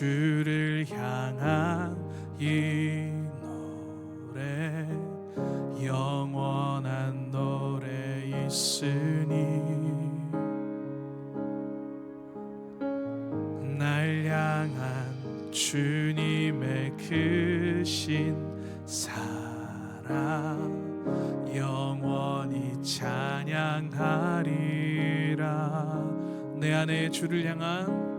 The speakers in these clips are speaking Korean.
주를 향한 이 노래 영원한 노래 있으니 날 향한 주님의 크신 사랑 영원히 찬양하리라. 내 안에 주를 향한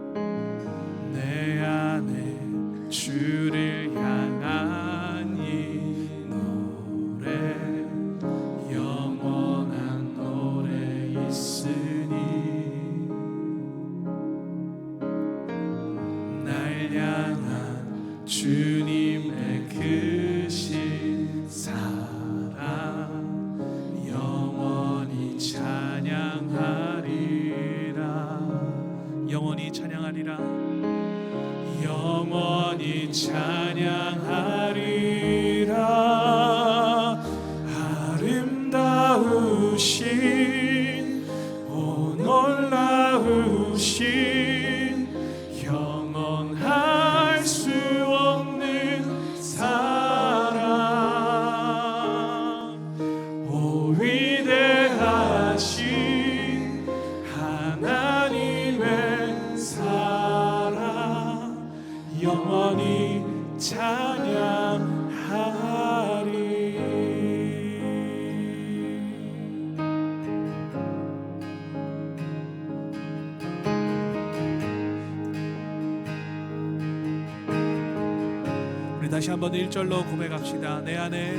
우리 다시 한번 1절로 고백합시다. 내 안에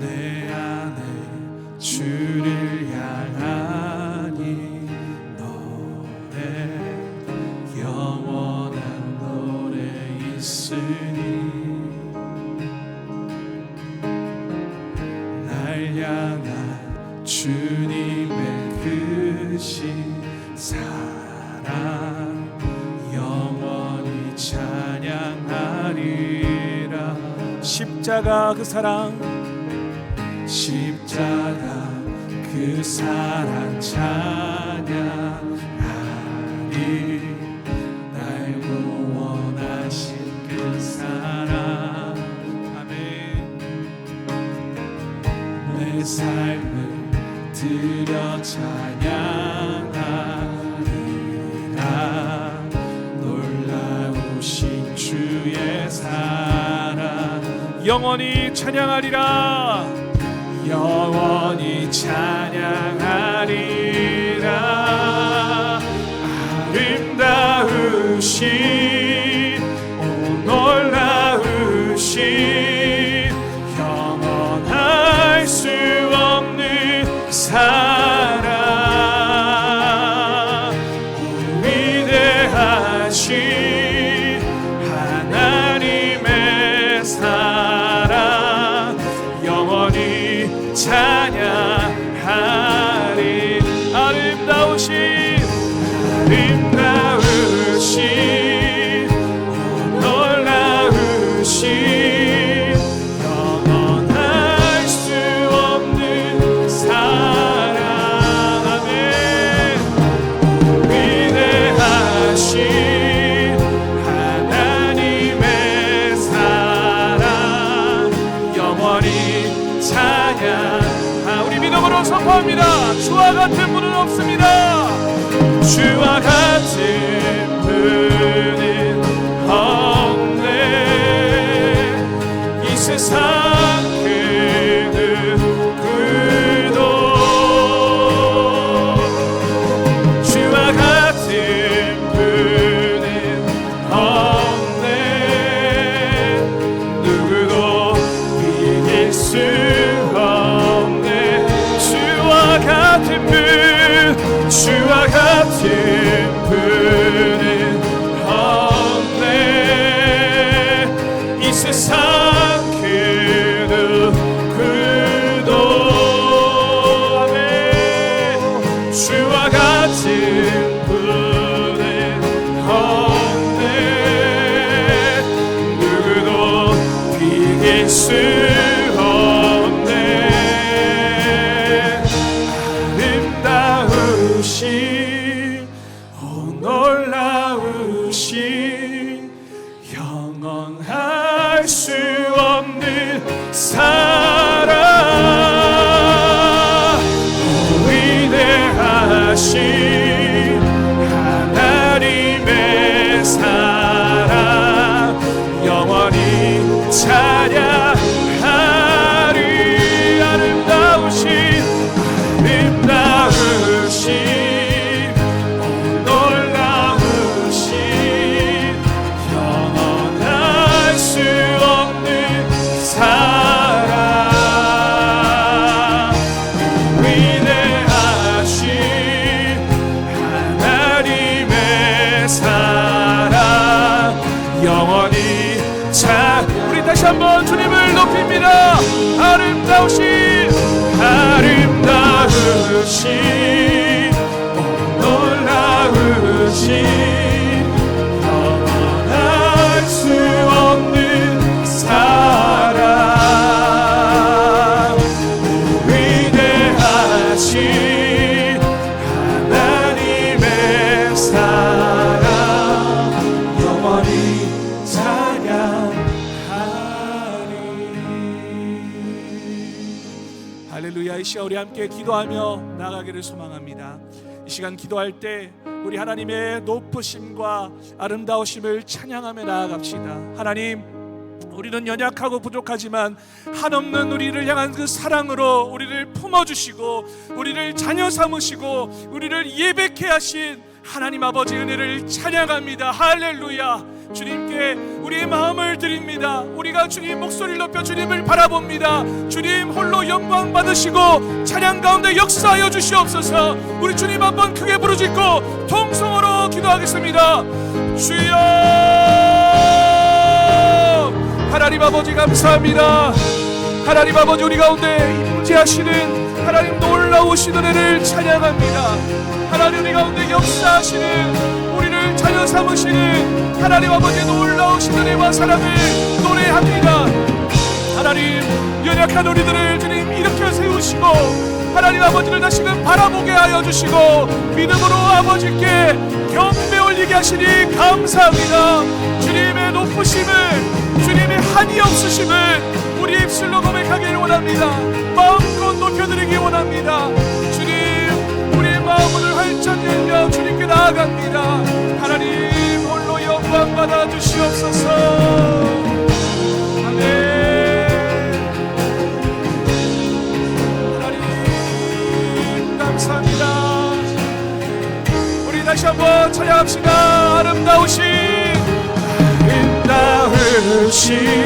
내 안에 주를 이 노래 영원한 노래 있으니 날 향한 주님의 크신 사랑 영원히 찬양하리라. 십자가 그 사랑 십자가 그 사랑 찬양하리 날 구원하신 그 사랑. 아멘. 내 삶을 드려 찬양하리라. 놀라우신 주의 사랑. 영원히 찬양하리라 영원히 찬양하리라. 아름다우신 오 놀라우신 영원할 수 없는 사랑 선포합니다. 주와 같은 분은 없습니다. 주와 같은 분은 없네. 이 세상 수 주와 없는 사랑 위대하신 다시 한번 주님을 높입니다. 아름다우신 아름다우신 놀라우신 우리 함께 기도하며 나가기를 소망합니다. 이 시간 기도할 때 우리 하나님의 높으심과 아름다우심을 찬양하며 나아갑시다. 하나님 우리는 연약하고 부족하지만 한없는 우리를 향한 그 사랑으로 우리를 품어주시고 우리를 자녀 삼으시고 우리를 예배케 하신 하나님 아버지 은혜를 찬양합니다. 할렐루야 주님께 우리의 마음을 드립니다. 우리가 주님 목소리를 높여 주님을 바라봅니다. 주님 홀로 영광 받으시고 찬양 가운데 역사하여 주시옵소서. 우리 주님 한번 크게 부르짖고 통성으로 기도하겠습니다. 주여! 하나님 아버지 감사합니다. 하나님 아버지 우리 가운데 임재하시는 하나님 놀라우신 은혜를 찬양합니다. 하나님 우리 가운데 역사하시는 자녀 삼으시는 하나님 아버지의 놀라우신 은혜와 사랑을 노래합니다. 하나님 연약한 우리들을 주님 일으켜 세우시고 하나님 아버지를 다시금 바라보게 하여 주시고 믿음으로 아버지께 경배 올리게 하시니 감사합니다. 주님의 높으심을 주님의 한이 없으심을 우리 입술로 고백하기를 원합니다. 마음껏 높여드리기 원합니다. 주님 우리의 마음을 열며 주님께 나아갑니다. 하나님 홀로 영광 받아 주시옵소서. 아멘. 하나님 감사합니다. 우리 다시 한번 찬양합시다. 아름다우신 아름다우신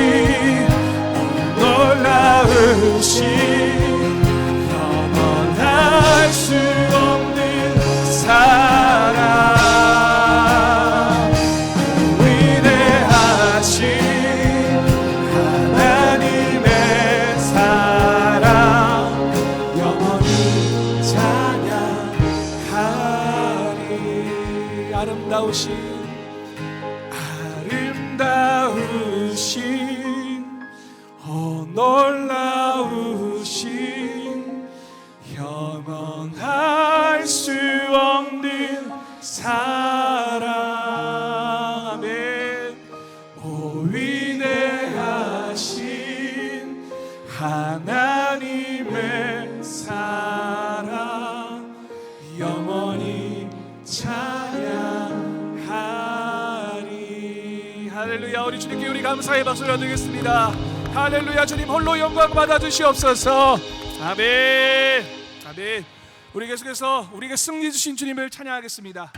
감사의 박수를 드리겠습니다. 할렐루야 주님 홀로 영광 받아 주시옵소서. 아멘. 아멘. 우리 계속해서 우리에게 승리 주신 주님을 찬양하겠습니다.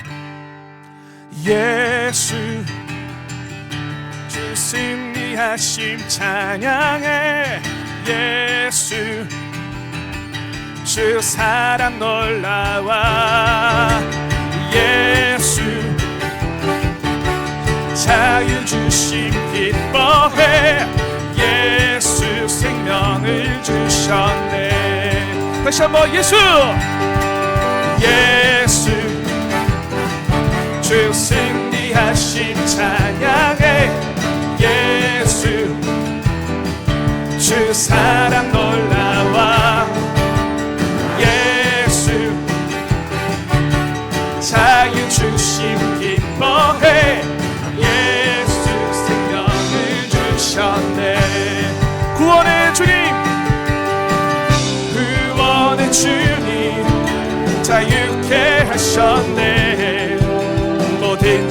예수 주 승리하심 찬양해. 예수 주 사랑 놀라와. 예수 자유 주심 기뻐해. 예수 생명을 주셨네. 다시 한번 예수! 예수 주 승리하심 찬양해 예수 주 사랑 놀라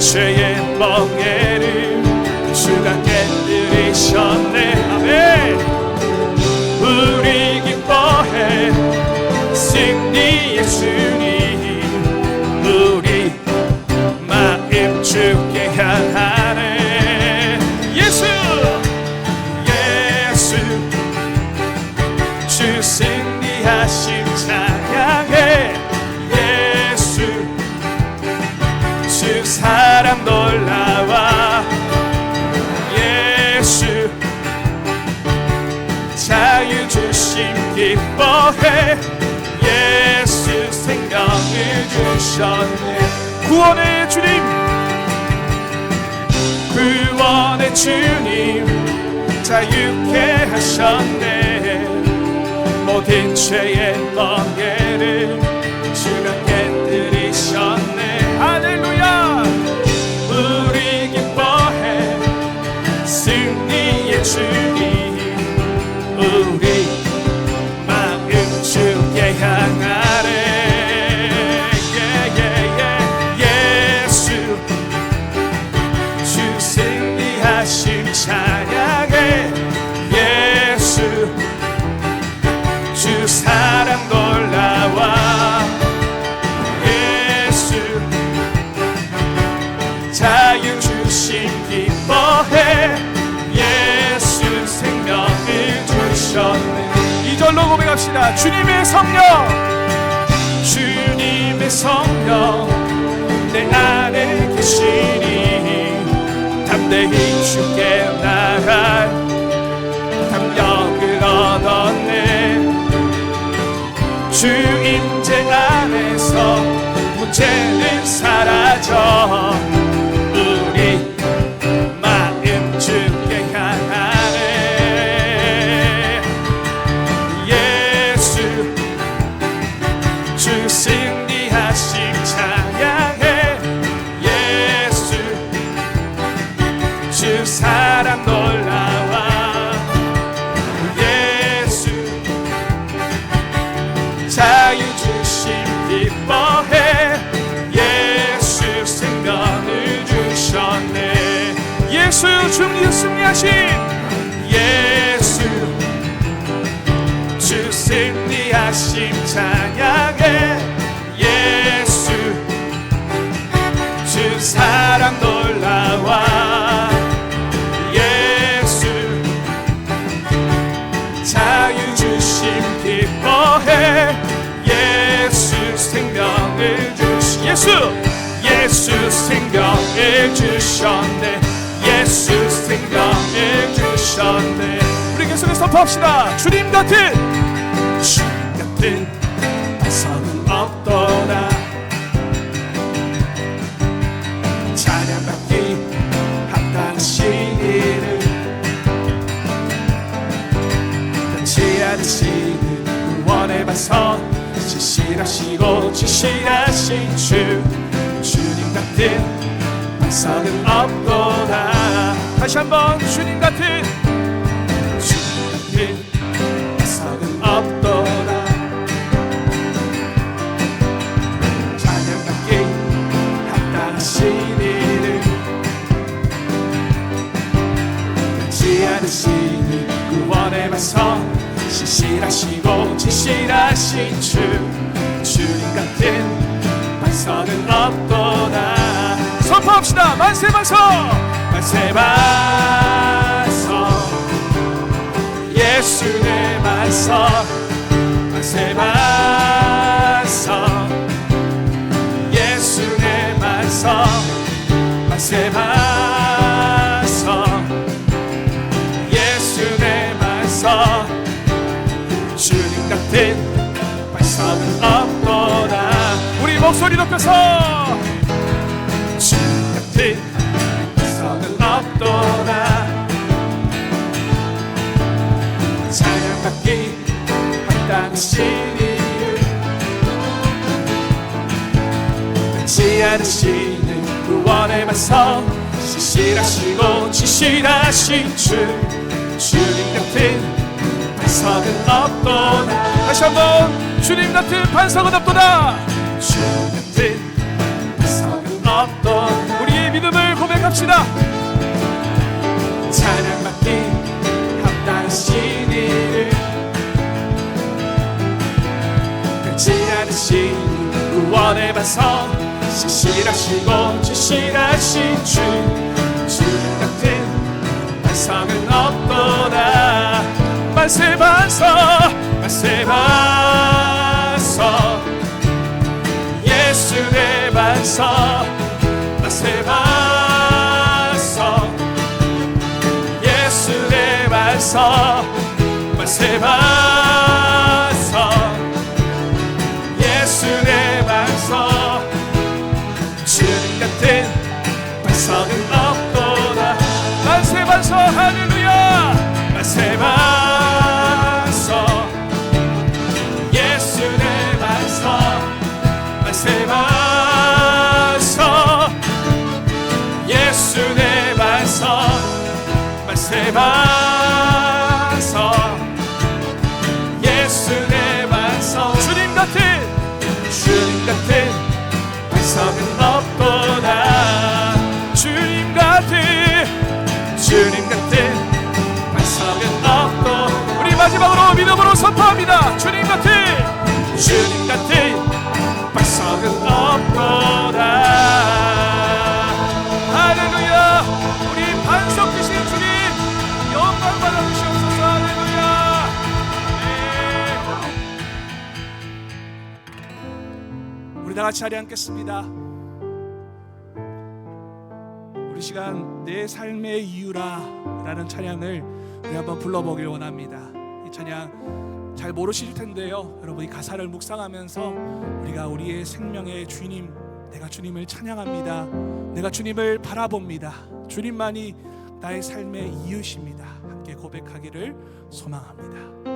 죄의 멍에를 주가 깨뜨리셨네. 아멘. 우리 기뻐해 승리의 주님 기뻐해 예수 생명을 주셨네. 구원의 주님 구원의 주님 자유케 하셨네. 모든 죄의 멍에를 기뻐해. 예수 생명을 주셨네. 이절로 고백합시다. 주님의 성령. 주님의 성령. 내 안에 계시니 담대히 주께 나갈 담력을 얻었네. 주 임재 안에서 문제는 사라져 예수 중리 승리하신 예수. 주 승리하심 찬양해. 예수. 주 사랑 놀라와. 예수. 자유 주심 기뻐해. 예수 생명을 주시. 예수 예수 생명을 주셨네 예수 생명을 주셨네 우리 계속해서 선포합시다. 주님 같은 주님 같은 백성은 없도다 찬양받기 이를 변치 않으시는 구원의 반석 진실하시고 진실하신 주 주님 같은 반석은 없도다 다시 한번 주님 같은 주님 반석 신실하시고 진실하신 주. 주님 같은 반석은 없도다 선포합시다. 만세 반석 만세 반석 예수 내 반석 만세 반석 예수 내 반석 만세 반석 예수 내 반석 주님 같은 반석은 없도다 우리 목소리 높여서. 주님 같은 바퀴 바탕 시리유 끝이 않으시는 그 구원의 말씀. 시실하시고 지시하신 주. 주님 같은 반석은 없도다. 다시 한번 주님 같은 반석은 없도다. 주님 같은 반석은 없도다. 우리의 믿음을 고백합시다. 찬 끝이 구원의 반성. 신실하시고 진실하신 주. 주님 같은 반성은 없도다 만세 반석 만세 반석 예수 내 반석 만세 반석 예수 내 반석 만세 반석 같은 반석은 없도다 만세 할렐 주님 같은 주님 같은 반석은 없도다. 할렐루야. 우리 반석 되신 주님 영광 받아 주시옵소서. 할렐루야. 네. 우리 다 같이 자리 앉겠습니다. 우리 시간 내 삶의 이유라 라는 찬양을 우리 한번 불러보길 원합니다. 이 찬양 잘 모르실 텐데요. 여러분 이 가사를 묵상하면서 우리가 우리의 생명의 주님 내가 주님을 찬양합니다. 내가 주님을 바라봅니다. 주님만이 나의 삶의 이유십니다. 함께 고백하기를 소망합니다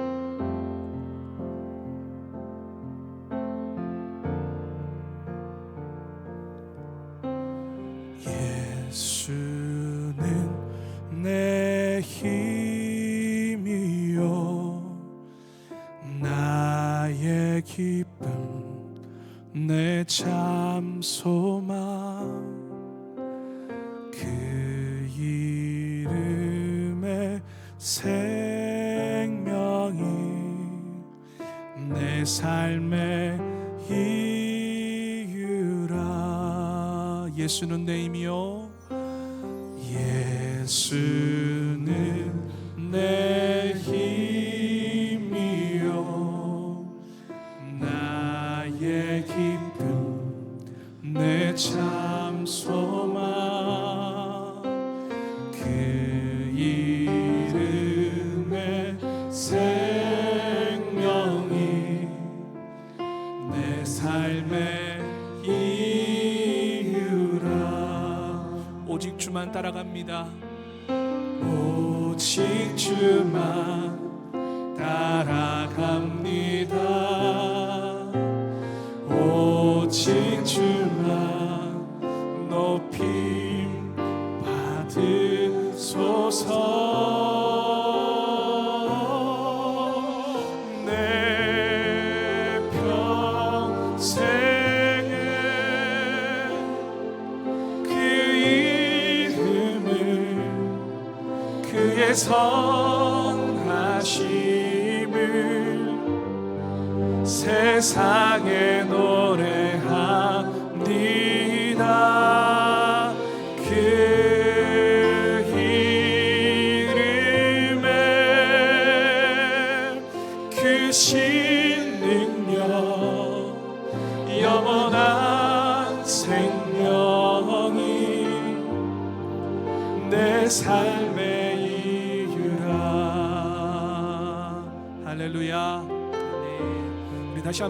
나의 기쁨 내 참 소망. 그 이름의 생명이 내 삶의 이유라. 예수는 내 힘이요. 예수 따라갑니다 세상에 노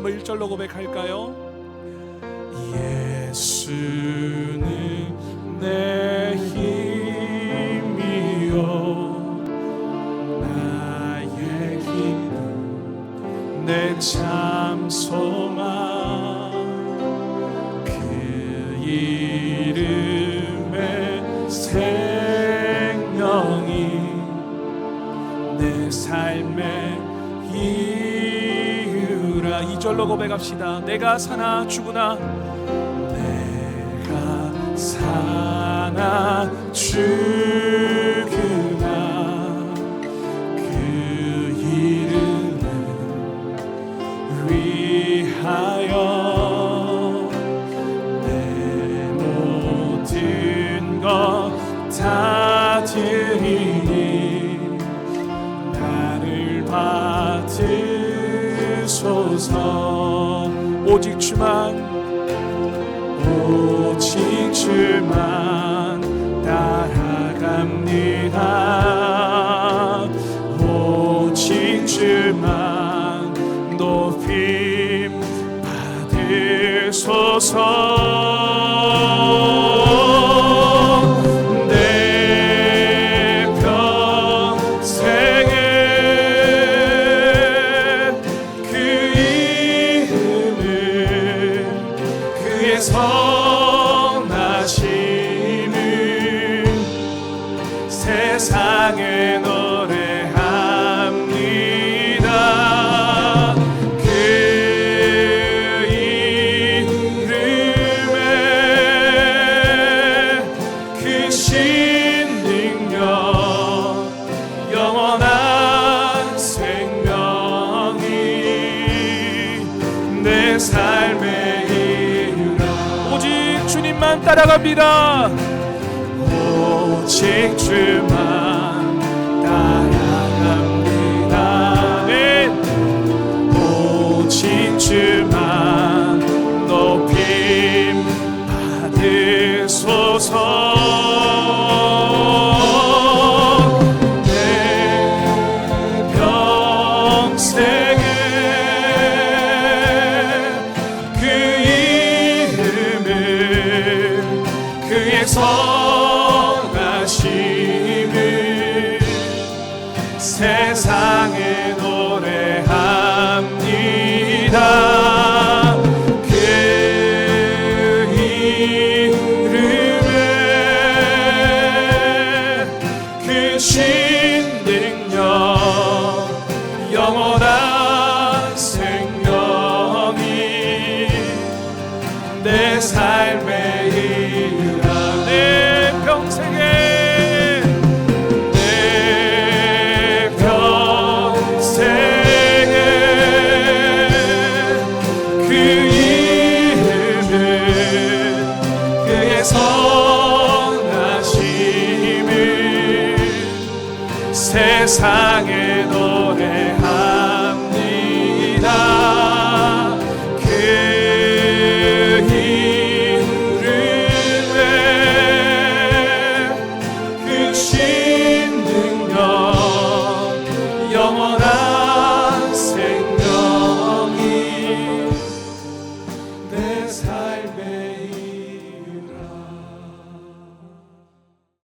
한번 1절로 고백할까요? 예수는 내 힘이요 나의 기쁨 내 참 소망 절로 고백합시다. 내가 사나 죽으나 내가 사나 주그가 그 이름을 위하여 내 모든 것다 드리니 나를 받으 소서 오직 주만 오직 주만 따라갑니다. 오직 주만 높임 받으소서 따라갑니다. 오직 주